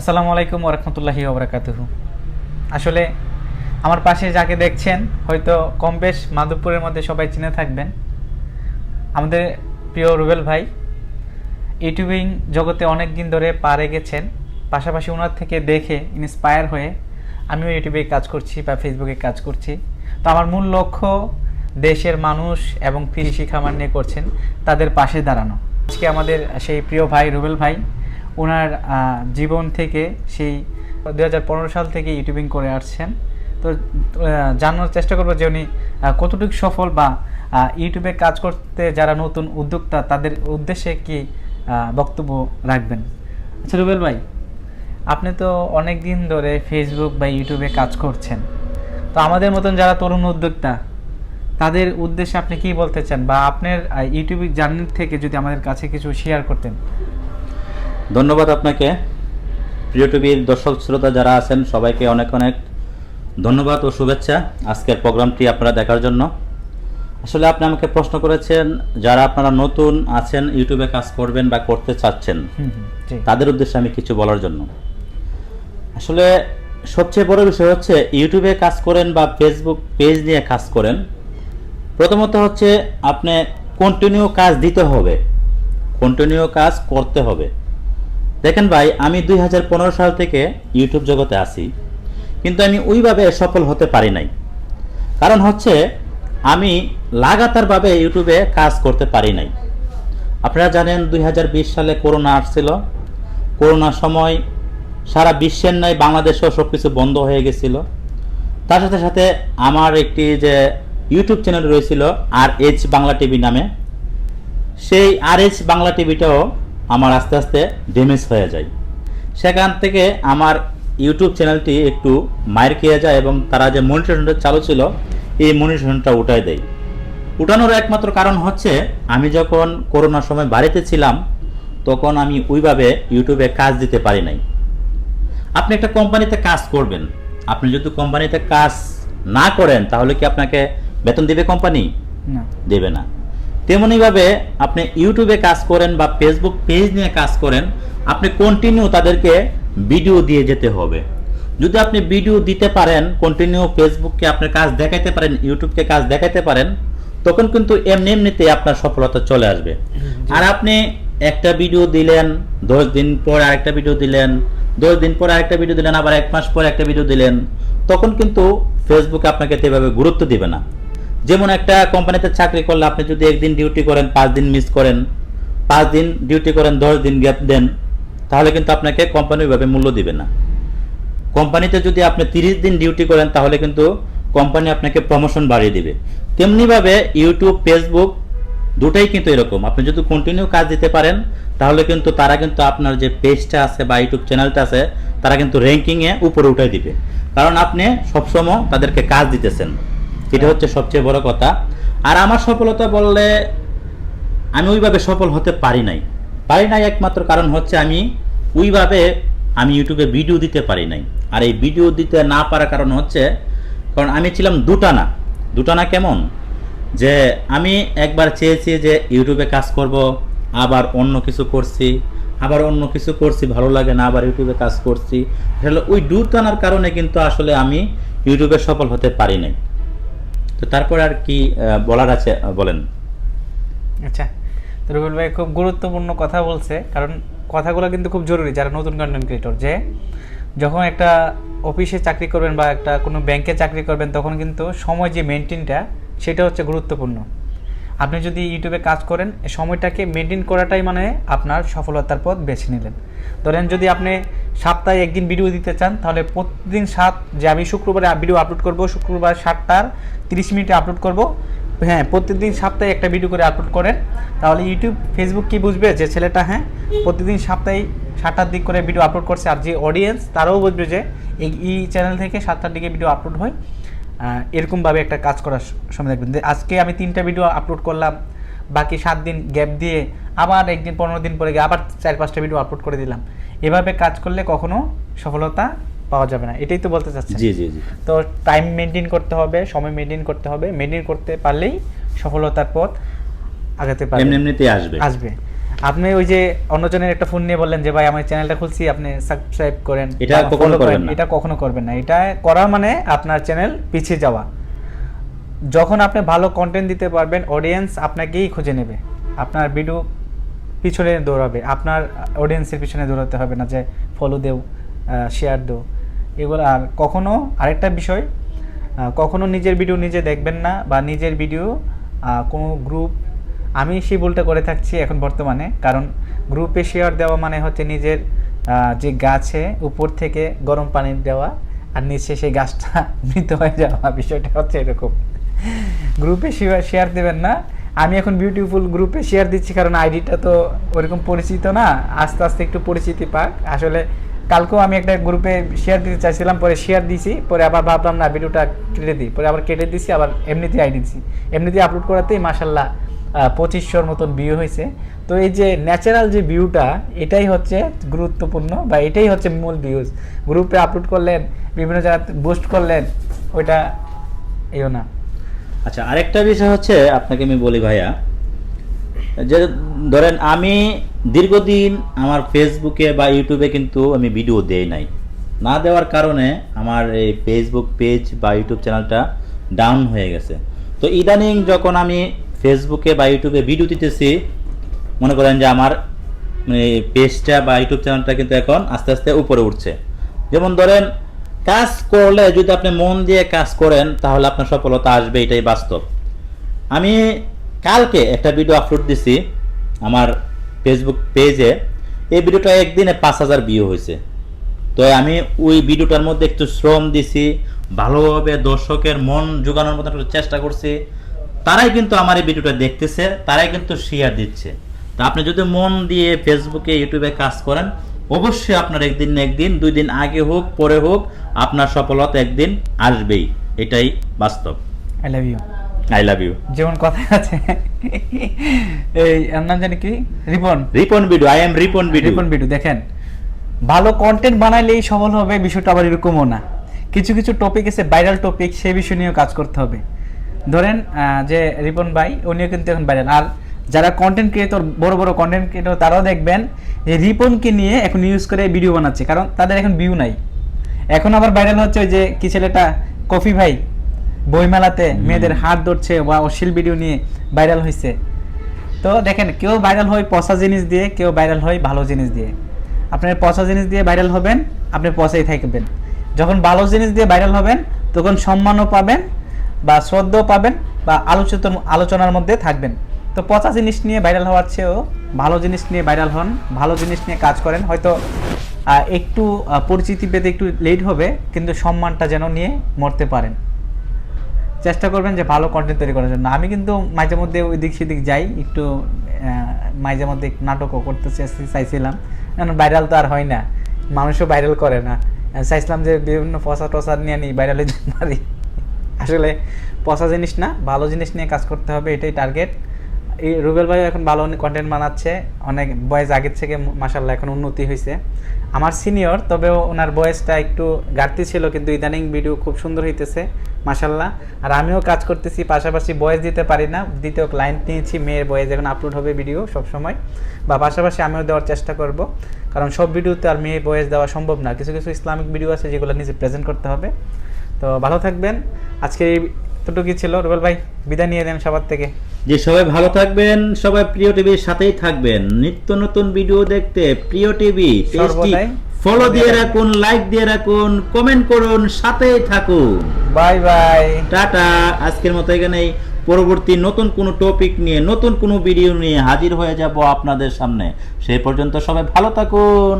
আসসালামু আলাইকুম ওরহমতুল্লাহি ওবরাকাতুহু আসলে আমার পাশে যাকে দেখছেন, হয়তো কম বেশ মাধবপুরের মধ্যে সবাই চিনে থাকবেন। আমাদের প্রিয় রুবেল ভাই, ইউটিউবিং জগতে অনেক দিন ধরে পা রেগেছেন পাশাপাশি ওনার থেকে দেখে ইন্সপায়ার হয়ে আমিও ইউটিউবে কাজ করছি বা ফেসবুকে কাজ করছি। তো আমার মূল লক্ষ্য দেশের মানুষ এবং কৃষি খামার নিয়ে করছেন, তাদের পাশে দাঁড়ানো। আজকে আমাদের সেই প্রিয় ভাই রুবেল ভাই ওনার জীবন থেকে সেই দু হাজার পনেরো সাল থেকে ইউটিউবিং করে আসছেন। তো জানার চেষ্টা করব যে উনি কতটুকু সফল বা ইউটিউবে কাজ করতে যারা নতুন উদ্যোক্তা, তাদের উদ্দেশ্যে কি বক্তব্য রাখবেন? আচ্ছা রুবেল ভাই, আপনি তো অনেক দিন ধরে ফেসবুক বা ইউটিউবে কাজ করছেন। তো আমাদের মতন যারা তরুণ উদ্যোক্তা, তাদের উদ্দেশ্যে আপনি কি বলতে চান? বা আপনার ইউটিউব জার্নি থেকে যদি আমাদের কাছে কিছু শেয়ার করতেন। ধন্যবাদ আপনাকে। প্রিয় টিভির দর্শক শ্রোতা যারা আছেন সবাইকে অনেক অনেক ধন্যবাদ ও শুভেচ্ছা আজকের প্রোগ্রামটি আপনারা দেখার জন্য। আসলে আপনি আমাকে প্রশ্ন করেছেন যারা আপনারা নতুন আছেন ইউটিউবে কাজ করবেন বা করতে চাচ্ছেন তাদের উদ্দেশ্যে আমি কিছু বলার জন্য। আসলে সবচেয়ে বড় বিষয় হচ্ছে ইউটিউবে কাজ করেন বা ফেসবুক পেজ নিয়ে কাজ করেন প্রথমত হচ্ছে আপনি কন্টিনিউ কাজ দিতে হবে। কন্টিনিউ কাজ করতে হবে। দেখেন ভাই, আমি দুই হাজার পনেরো সাল থেকে ইউটিউব জগতে আসি কিন্তু আমি ওইভাবে সফল হতে পারি নাই। কারণ হচ্ছে, আমি লাগাতারভাবে ইউটিউবে কাজ করতে পারি নাই। আপনারা জানেন, দুই হাজার বিশ সালে করোনা আসছিল। করোনার সময় সারা বিশ্বের নয় বাংলাদেশেও সব কিছু বন্ধ হয়ে গেছিল। তার সাথে সাথে আমার একটি যে ইউটিউব চ্যানেল রয়েছিল, আর এইচ বাংলা টিভি নামে। সেই আর এইচ বাংলা টিভিটাও আমার আস্তে আস্তে ড্যামেজ হয়ে যায়। সেখান থেকে আমার ইউটিউব চ্যানেলটি একটু মায়ের খেয়ে যায় এবং তারা যে মনিটরেশনটা চালু ছিল এই মনিটরেশনটা উঠায় দেয়। উঠানোর একমাত্র কারণ হচ্ছে আমি যখন করোনার সময় বাড়িতে ছিলাম তখন আমি ওইভাবে ইউটিউবে কাজ দিতে পারি নাই। আপনি একটা কোম্পানিতে কাজ করবেন। আপনি যদি কোম্পানিতে কাজ না করেন তাহলে কি আপনাকে বেতন দেবে কোম্পানি? দেবে না। তেমনইভাবে আপনি ইউটিউবে কাজ করেন বা ফেসবুক পেজ নিয়ে কাজ করেন আপনি কন্টিনিউ তাদেরকে ভিডিও দিয়ে যেতে হবে। যদি আপনি ভিডিও দিতে পারেন কন্টিনিউ ফেসবুককে আপনার কাজ দেখাইতে পারেন ইউটিউবকে কাজ দেখাইতে পারেন তখন কিন্তু এমনি এমনিতে আপনার সফলতা চলে আসবে। আর আপনি একটা ভিডিও দিলেন দশ দিন পর আরেকটা ভিডিও দিলেন দশ দিন পর আরেকটা ভিডিও দিলেন আবার এক মাস পর একটা ভিডিও দিলেন তখন কিন্তু ফেসবুক আপনাকে তেভাবে গুরুত্ব দিবে না। যেমন একটা কোম্পানিতে চাকরি করলে আপনি যদি একদিন ডিউটি করেন, পাঁচ দিন মিস করেন, পাঁচ দিন ডিউটি করেন, দশ দিন গ্যাপ দেন, তাহলে কিন্তু আপনাকে কোম্পানি ওইভাবে মূল্য দিবে না। কোম্পানিতে যদি আপনি তিরিশ দিন ডিউটি করেন, তাহলে কিন্তু কোম্পানি আপনাকে প্রমোশন বাড়িয়ে দিবে। তেমনিভাবে ইউটিউব ফেসবুক দুটাই কিন্তু এরকম। আপনি যদি কন্টিনিউ কাজ দিতে পারেন, তাহলে কিন্তু তারা কিন্তু আপনার যে পেজটা আছে বা ইউটিউব চ্যানেলটা আছে, তারা কিন্তু র্যাঙ্কিংয়ে উপরে উঠাই দিবে। কারণ আপনি সবসময় তাদেরকে কাজ দিতেছেন। এটা হচ্ছে সবচেয়ে বড় কথা। আর আমার সফলতা বললে আমি ওইভাবে সফল হতে পারি নাই। পারি নাই একমাত্র কারণ হচ্ছে আমি ওইভাবে আমি ইউটিউবে ভিডিও দিতে পারি নাই। আর এই ভিডিও দিতে না পারার কারণ হচ্ছে কারণ আমি ছিলাম দুটানা। দুটানা কেমন? যে আমি একবার চেয়েছি যে ইউটিউবে কাজ করব আবার অন্য কিছু করছি আবার অন্য কিছু করছি ভালো লাগে না আবার ইউটিউবে কাজ করছি। আসলে ওই দুটানার কারণে কিন্তু আসলে আমি ইউটিউবে সফল হতে পারি নাই। তো তারপর আর কি বলার আছে বলেন। আচ্ছা তো রুবেল ভাই খুব গুরুত্বপূর্ণ কথা বলছে, কারণ কথাগুলো কিন্তু খুব জরুরি যারা নতুন কন্টেন্ট ক্রিয়েটর যে যখন একটা অফিসে চাকরি করবেন বা একটা কোনো ব্যাংকে চাকরি করবেন, তখন কিন্তু সময় যে মেনটেনটা সেটা হচ্ছে গুরুত্বপূর্ণ। আপনি যদি ইউটিউবে কাজ করেন সময়টাকে মেনটেন করাটাই মানে আপনার সফলতার পথ বেছে নিলেন। ধরেন যদি আপনি সপ্তাহে একদিন ভিডিও দিতে চান, তাহলে প্রতিদিন সাত, যে আমি শুক্রবারে ভিডিও আপলোড করব, শুক্রবার সাতটার তিরিশ মিনিটে আপলোড করব। হ্যাঁ প্রতিদিন সপ্তাহে একটা ভিডিও করে আপলোড করেন। তাহলে ইউটিউব ফেসবুক কি বুঝবে? যে ছেলেটা হ্যাঁ প্রতিদিন সপ্তাহে সাতটার দিক করে ভিডিও আপলোড করছে। আর যে অডিয়েন্স তারাও বুঝবে যে এই চ্যানেল থেকে সাতটার দিকে ভিডিও আপলোড হয়। এরকমভাবে একটা কাজ করার সময় দেখবেন। যে আজকে আমি তিনটা ভিডিও আপলোড করলাম বাকি সাত দিন গ্যাপ দিয়ে আবার একদিন পনেরো দিন পরে গিয়ে আবার চার পাঁচটা ভিডিও আপলোড করে দিলাম। এভাবে কাজ করলে কখনো সফলতা পাওয়া যাবে না। এটাই তো বলতে চাচ্ছি জি জি জি। তো টাইম মেনটেন করতে হবে সময় মেনটেন করতে হবে। মেনটেন করতে পারলেই সফলতার পথ আগাতে পারবে এমনি এমনিতেই আসবে। আসবে। আপনি ওই যে অন্যজনের একটা ফোন নিয়ে বললেন যে ভাই আমার চ্যানেলটা খুলছি আপনি সাবস্ক্রাইব করেন। এটা কখনো করবেন না। এটা কখনো করবেন না। এটা করা মানে আপনার চ্যানেল পিছিয়ে যাওয়া। যখন আপনি ভালো কন্টেন্ট দিতে পারবেন অডিয়েন্স আপনাকেই খুঁজে নেবে। আপনার ভিডিও পিছনে দৌড়াবে। আপনার অডিয়েন্সের পিছনে দৌড়াতে হবে না যে ফলো দেও শেয়ার দেও। এগুলো আর কখনো আরেকটা বিষয় কখনো নিজের ভিডিও নিজে দেখবেন না বা নিজের ভিডিও কোনো গ্রুপ আমি সেই ভুলটা করে থাকছি এখন বর্তমানে, কারণ গ্রুপে শেয়ার দেওয়া মানে হচ্ছে নিজের যে গাছে উপর থেকে গরম পানি দেওয়া আর নিচে সেই গাছটা মৃত হয়ে যাওয়া, বিষয়টা হচ্ছে এরকম। গ্রুপে শেয়ার দেবেন না। আমি এখন বিউটিফুল গ্রুপে শেয়ার দিচ্ছি, কারণ আইডিটা তো ওরকম পরিচিত না। আস্তে আস্তে একটু পরিচিতি পাক। আসলে কালকেও আমি একটা গ্রুপে শেয়ার দিতে চাইছিলাম, পরে শেয়ার দিছি, পরে আবার ভাবলাম না ভিডিওটা কেটে দিই। পরে আবার কেটে দিছি, আবার এমনিতেই আইডি দিছি। এমনিতেই আপলোড করাতেই মাসাল্লাহ পঁচিশশোর মতন ভিউ হয়েছে। তো এই যে ন্যাচারাল যে ভিউটা এটাই হচ্ছে গুরুত্বপূর্ণ বা এটাই হচ্ছে মূল ভিউজ গ্রুপে আপলোড করলেন, বিভিন্ন জায়গায় বুস্ট করলেন, ওইটা এও না। আচ্ছা আরেকটা বিষয় হচ্ছে, আপনাকে আমি বলি ভাইয়া, যে ধরেন আমি দীর্ঘদিন আমার ফেসবুকে বা ইউটিউবে কিন্তু আমি ভিডিও দেই নাই। না দেওয়ার কারণে আমার এই ফেসবুক পেজ বা ইউটিউব চ্যানেলটা ডাউন হয়ে গেছে। তো ইদানিং যখন আমি ফেসবুকে বা ইউটিউবে ভিডিও দিতেছি। মনে করেন যে আমার মানে পেজটা বা ইউটিউব চ্যানেলটা কিন্তু এখন আস্তে আস্তে উপরে উঠছে। যেমন ধরেন, কাজ করলে যদি আপনি মন দিয়ে কাজ করেন, তাহলে আপনার সফলতা আসবে, এটাই বাস্তব। আমি কালকে একটা ভিডিও আপলোড দিছি আমার ফেসবুক পেজে এই ভিডিওটা একদিনে পাঁচ হাজার ভিউ হয়েছে। তো আমি ওই ভিডিওটার মধ্যে একটু শ্রম দিছি, ভালোভাবে দর্শকের মন জোগানোর মতো চেষ্টা করছি। তারাই কিন্তু আমার এই ভিডিওটা দেখতেছে তারাই কিন্তু শেয়ার দিচ্ছে। তো আপনি যদি মন দিয়ে ফেসবুকে ইউটিউবে কাজ করেন অবশ্যই আপনার একদিন না একদিন দুই দিন আগে হোক পরে হোক আপনার সফলতা একদিন আসবেই। এটাই বাস্তব। I love you I love you যেমন কথা আছে এই এর নাম জানি কি? Ripon. Ripon video I am Ripon video. Ripon video দেখেন। ভালো কন্টেন্ট বানাইলেই সফল হবে বিষয়টা আবার এরকমও না। কিছু কিছু টপিক আছে ভাইরাল টপিক সেই বিষয় নিয়েও কাজ করতে হবে। ধরেন যে রিপন ভাই উনিও কিন্তু এখন ভাইরাল আর যারা কন্টেন্ট ক্রিয়েটর বড় বড় কন্টেন্ট ক্রিয়েটর তারাও দেখবেন যে রিপনকে নিয়ে এখন ইউজ করে ভিডিও বানাচ্ছে কারণ তাদের এখন ভিউ নাই। এখন আবার ভাইরাল হচ্ছে ওই যে কি ছেলেটা কফি ভাই বইমেলাতে মেয়েদের হাত ধরছে বা অশ্লীল ভিডিও নিয়ে ভাইরাল হয়েছে তো দেখেন কেউ ভাইরাল হয় পচা জিনিস দিয়ে কেউ ভাইরাল হয় ভালো জিনিস দিয়ে। আপনার পচা জিনিস দিয়ে ভাইরাল হবেন আপনি পচাই থাকবেন। যখন ভালো জিনিস দিয়ে ভাইরাল হবেন তখন সম্মানও পাবেন বা শ্রদ্ধাও পাবেন বা আলোচিত আলোচনার মধ্যে থাকবেন। তো পচা জিনিস নিয়ে ভাইরাল হওয়ার চেয়েও ভালো জিনিস নিয়ে ভাইরাল হন, ভালো জিনিস নিয়ে কাজ করেন, হয়তো একটু পরিচিতি পেতে একটু লেট হবে, কিন্তু সম্মানটা যেন নিয়ে মরতে পারেন। চেষ্টা করবেন যে ভালো কন্টেন্ট তৈরি করার জন্য। আমি কিন্তু মাঝে মধ্যে ওই দিক সেদিক যাই, একটু মাঝে মধ্যে নাটকও করতে চাইছিলাম। কারণ ভাইরাল তো আর হয় না, মানুষও ভাইরাল করে না। চাইছিলাম যে বিভিন্ন পচা টসা নিয়ে নিই ভাইরালে পারি। আসলে পচা জিনিস না, ভালো জিনিস নিয়ে কাজ করতে হবে, এটাই টার্গেট এই রুবেল ভাই এখন ভালো কন্টেন্ট বানাচ্ছে, অনেক বয়স আগের থেকে মাসাল্লাহ এখন উন্নতি হয়েছে আমার সিনিয়র তবে ওনার বয়সটা একটু ঘাটতি ছিল, কিন্তু ইদানিং ভিডিও খুব সুন্দর হইতেছে মাসাল্লাহ আর আমিও কাজ করতেছি, পাশাপাশি বয়স দিতে পারি না, দ্বিতীয় ক্লায়েন্ট নিয়েছি, মেয়ের বয়স এখন আপলোড হবে ভিডিও সব সময় বা পাশাপাশি আমিও দেওয়ার চেষ্টা করব, কারণ সব ভিডিওতে আর মেয়ের বয়স দেওয়া সম্ভব না। কিছু কিছু ইসলামিক ভিডিও আছে যেগুলো নিজে প্রেজেন্ট করতে হবে। তো ভালো থাকবেন। আজকে এতটুকুই ছিল। রুবেল ভাই বিদায় নিয়ে দেন সবার থেকে। যে সবাই ভালো থাকবেন সবাই প্রিয় টিভির সাথেই থাকবেন। নিত্য নতুন ভিডিও দেখতে প্রিয় টিভি ফলো দিয়ে রাখুন লাইক দিয়ে রাখুন কমেন্ট করুন সাথেই থাকুন। Bye bye ta ta. আজকের মতো এখানেই। পরবর্তী নতুন কোনো টপিক নিয়ে নতুন কোনো ভিডিও নিয়ে হাজির হয়ে যাব আপনাদের সামনে। সেই পর্যন্ত সবাই ভালো থাকুন।